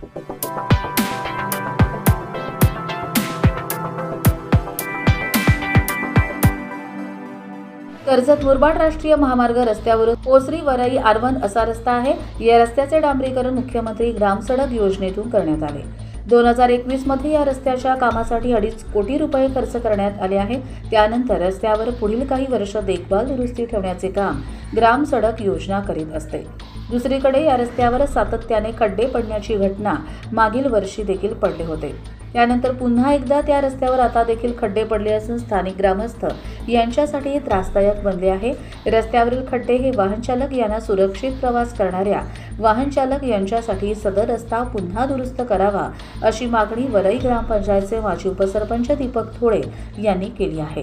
कर्जत मुरबाड राष्ट्रीय महामार्ग रस्त्यावरून पोसरी वरई आरवण असा रस्ता आहे. या रस्त्याचे डांबरीकरण मुख्यमंत्री ग्रामसडक योजनेतून करण्यात आले. दोन हजार एकवीसमध्ये या रस्त्याच्या कामासाठी अडीच कोटी रुपये खर्च करण्यात आले आहे त्यानंतर रस्त्यावर पुढील काही वर्ष देखभाल दुरुस्ती ठेवण्याचे काम ग्राम सडक योजना करीत असते. दुसरीकडे या रस्त्यावर सातत्याने खड्डे पडण्याची घटना मागील वर्षी देखील पडले होते. यानंतर पुन्हा एकदा त्या रस्त्यावर आता देखील खड्डे पडले असून स्थानिक ग्रामस्थ यांच्यासाठी त्रासदायक बनले आहे. रस्त्यावरील खड्डे हे वाहनचालक यांना सुरक्षित प्रवास करणाऱ्या वाहनचालक यांच्यासाठी सदर रस्ता पुन्हा दुरुस्त करावा अशी मागणी वरई ग्रामपंचायतचे माजी उपसरपंच दीपक थोळे यांनी केली आहे.